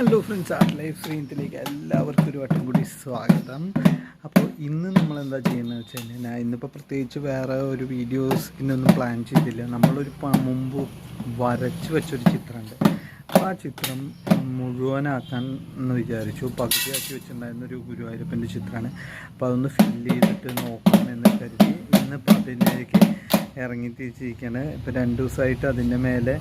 Hello friends art life സ്ക്രീനത്തിലേക്ക് എല്ലാവർക്കും ഒരു വട്ടം കൂടി സ്വാഗതം. അപ്പോൾ ഇന്ന് നമ്മൾ എന്താ ചെയ്യുന്നത് വെച്ച് കഴിഞ്ഞാൽ ഞാൻ ഇന്നിപ്പോൾ പ്രത്യേകിച്ച് വേറെ ഒരു വീഡിയോസ് ഇന്നൊന്നും പ്ലാൻ ചെയ്തില്ല. നമ്മളൊരു മുമ്പ് വരച്ച് വെച്ചൊരു ചിത്രമുണ്ട് അപ്പോൾ ആ ചിത്രം മുഴുവനാക്കാൻ എന്ന് വിചാരിച്ചു. പകുതിയാക്കി വെച്ചിട്ടുണ്ടായിരുന്ന ഒരു ഗുരുവായൂരപ്പന്റെ ചിത്രമാണ് അപ്പോൾ അതൊന്ന് ഫില്ല് ചെയ്തിട്ട് നോക്കാമെന്ന് കരുതി ഇന്നിപ്പോൾ അതിലേക്ക് ഇറങ്ങി തിരിച്ചിരിക്കുകയാണ് ഇപ്പോൾ രണ്ട് ദിവസമായിട്ട് അതിന്റെ മേലെ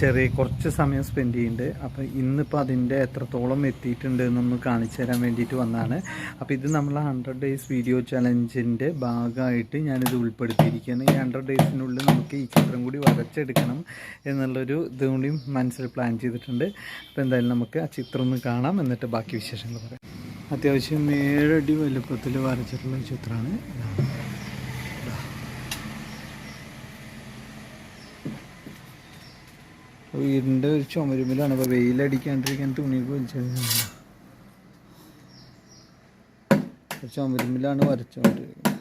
ചെറിയ കുറച്ച് സമയം സ്പെൻഡ് ചെയ്യുന്നുണ്ട് അപ്പോൾ ഇന്നിപ്പോൾ അതിന്റെ എത്രത്തോളം എത്തിയിട്ടുണ്ട് എന്നൊന്ന് കാണിച്ചു തരാൻ വേണ്ടിയിട്ട് വന്നതാണ് അപ്പോൾ ഇത് നമ്മൾ ഹൺഡ്രഡ് ഡേയ്സ് വീഡിയോ ചലഞ്ചിന്റെ ഭാഗമായിട്ട് ഞാനിത് ഉൾപ്പെടുത്തിയിരിക്കുകയാണ്. ഈ ഹൺഡ്രഡ് ഡേയ്സിനുള്ളിൽ നമുക്ക് ഈ ചിത്രം കൂടി വരച്ചെടുക്കണം എന്നുള്ളൊരു ഇതും മനസ്സിൽ പ്ലാൻ ചെയ്തിട്ടുണ്ട്. അപ്പോൾ എന്തായാലും നമുക്ക് ആ ചിത്രം ഒന്ന് കാണാം. എന്നിട്ട് ബാക്കി വിശേഷങ്ങൾ പറയാം. അത്യാവശ്യം ഏഴടി വലുപ്പത്തിൽ വരച്ചിട്ടുള്ള ചിത്രമാണ്. വീടിന്റെ ഒരു ചുമരുമ്പിലാണ് അപ്പോൾ വെയിലടിക്കാണ്ടിരിക്കാൻ തുണിയൊക്കെ വലിച്ചത് ചുമരുമ്പിലാണ് വരച്ചുകൊണ്ടിരിക്കുന്നത്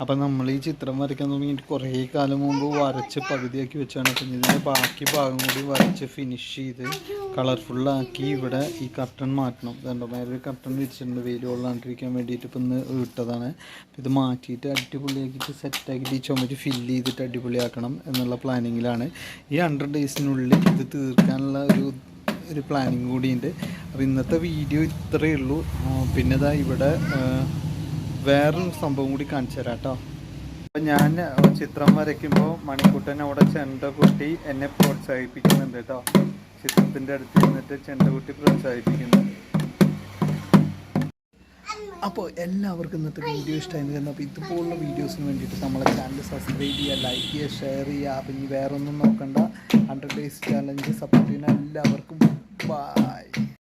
അപ്പം നമ്മൾ ഈ ചിത്രം വരയ്ക്കാൻ തുടങ്ങിയിട്ട് കുറേ കാലം മുമ്പ് വരച്ച് പകുതിയാക്കി വെച്ചാണ്. അപ്പം ഇതിന്റെ ബാക്കി ഭാഗം കൂടി വരച്ച് ഫിനിഷ് ചെയ്ത് കളർഫുള്ളാക്കി ഇവിടെ ഈ കർട്ടൺ മാറ്റണം. ഇതുണ്ടോ? മേലെ കർട്ടൺ വിരിച്ചിട്ടുണ്ട്. വെയിൽ കൊള്ളാണ്ടിരിക്കാൻ വേണ്ടിയിട്ട് ഇപ്പം ഇന്ന് ഇട്ടതാണ്. ഇത് മാറ്റിയിട്ട് അടിപൊളിയാക്കിയിട്ട് സെറ്റാക്കിയിട്ട് ഈ ചുമര് ഫില്ല് ചെയ്തിട്ട് അടിപൊളിയാക്കണം എന്നുള്ള പ്ലാനിങ്ങിലാണ് ഈ ഹൺഡ്രഡ് ഡേയ്സിനുള്ളിൽ ഇത് തീർക്കാനുള്ള ഒരു ഒരു പ്ലാനിങ് കൂടിയുണ്ട്. അപ്പോൾ ഇന്നത്തെ വീഡിയോ ഇത്രയേ ഉള്ളൂ. പിന്നെ ഇതാ ഇവിടെ വേറൊരു സംഭവം കൂടി കാണിച്ചു തരാം കേട്ടോ. അപ്പം ഞാൻ ചിത്രം വരയ്ക്കുമ്പോൾ മണിക്കുട്ടൻ അവിടെ ചെണ്ട കുട്ടി എന്നെ പ്രോത്സാഹിപ്പിക്കുന്നുണ്ട് കേട്ടോ. ചിത്രത്തിന്റെ അടുത്ത് നിന്നിട്ട് ചെണ്ടകുട്ടി പ്രോത്സാഹിപ്പിക്കുന്നു. അപ്പോൾ എല്ലാവർക്കും ഇന്നത്തെ വീഡിയോ ഇഷ്ടമായി അപ്പോൾ ഇതുപോലുള്ള വീഡിയോസിന് വേണ്ടിയിട്ട് നമ്മളെ ചാനൽ സബ്സ്ക്രൈബ് ചെയ്യുക ലൈക്ക് ചെയ്യുക ഷെയർ ചെയ്യുക. അപ്പോൾ ഇനി വേറൊന്നും നോക്കണ്ട. ഹൺഡ്രഡ് ഡേയ്സ് ചാലഞ്ച് സപ്പോർട്ട് ചെയ്യുന്ന എല്ലാവർക്കും. ബൈ